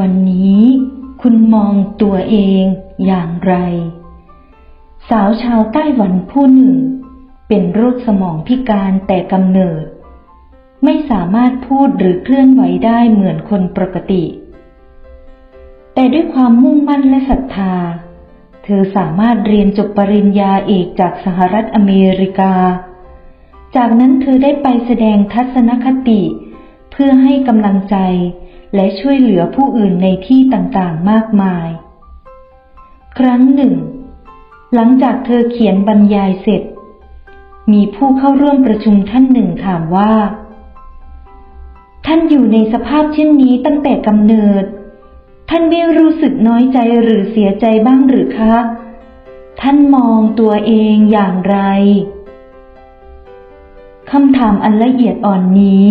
วันนี้คุณมองตัวเองอย่างไร สาวชาวไต้หวันผู้หนึ่ง เป็นโรคสมองพิการแต่กำเนิด ไม่สามารถพูดหรือเคลื่อนไหวได้เหมือนคนปกติ แต่ด้วยความมุ่งมั่นและศรัทธา เธอสามารถเรียนจบปริญญาเอกจากสหรัฐอเมริกา จากนั้นเธอได้ไปแสดงทัศนคติ เพื่อให้กำลังใจ และช่วยเหลือผู้อื่นในที่ต่างๆ มากมาย ครั้งหนึ่ง หลังจากเธอเขียนบรรยายเสร็จ มีผู้เข้าร่วมประชุมท่านหนึ่งถามว่า ท่านอยู่ในสภาพเช่นนี้ตั้งแต่กำเนิด ท่านไม่รู้สึกน้อยใจหรือเสียใจบ้างหรือคะ ท่านมองตัวเองอย่างไรคำถามอันละเอียดอ่อนนี้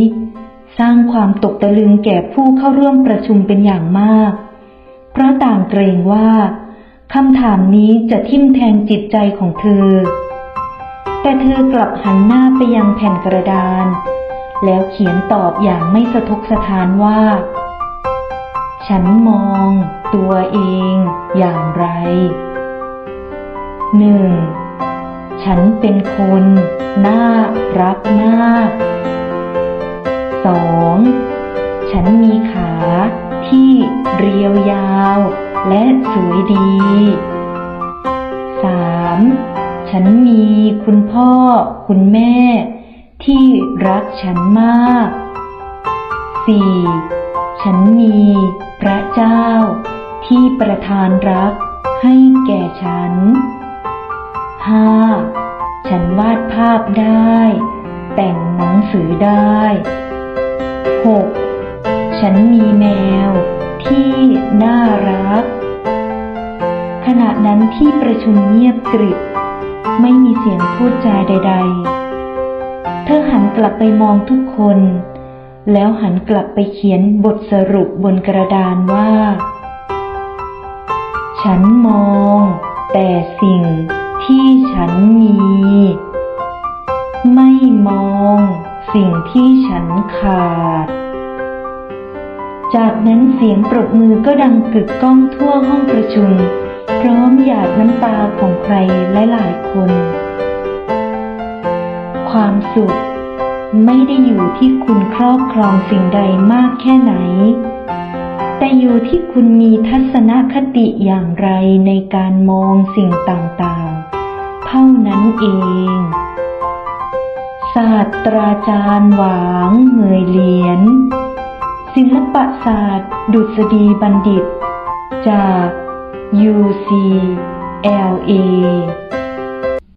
สร้างความตกตะลึงแก่ผู้เข้าร่วมประชุมเป็นอย่างมาก เพราะต่างเกรงว่าคำถามนี้จะทิ่มแทงจิตใจของเธอ แต่เธอกลับหันหน้าไปยังแผ่นกระดาน แล้วเขียนตอบอย่างไม่สะทกสะท้านว่า ฉันมองตัวเองอย่างไรหนึ่งฉันเป็นคนน่ารักมาก สองฉันมีขาที่เรียวยาวและสวยดีสามฉันมีคุณพ่อคุณแม่ ที่รักฉันมากสี่ฉันมีพระเจ้า ที่ประทานรักให้แก่ฉันห้าฉันวาดภาพได้ แต่งหนังสือได้ 6. ฉันมีแมวที่น่ารัก ขณะนั้นที่ประชุมเงียบกริบ ไม่มีเสียงพูดจาใด ๆ เธอหันกลับไปมองทุกคน แล้วหันกลับไปเขียนบทสรุปบนกระดานว่า ฉันมองแต่สิ่งที่ฉันมี ไม่มองสิ่งที่ฉันขาด จากนั้นเสียงปรบมือก็ดังกึกก้องทั่วห้องประชุม พร้อมหยาดน้ำตาของใครและหลายคน ความสุขไม่ได้อยู่ที่คุณครอบครองสิ่งใดมากแค่ไหน แต่อยู่ที่คุณมีทัศนคติอย่างไรในการมองสิ่งต่างๆ เท่านั้นเอง ศาสตราจารย์หวางเหมยเหลียน ศิลปศาสตร์ ดุษฎีบัณฑิต จาก UCLA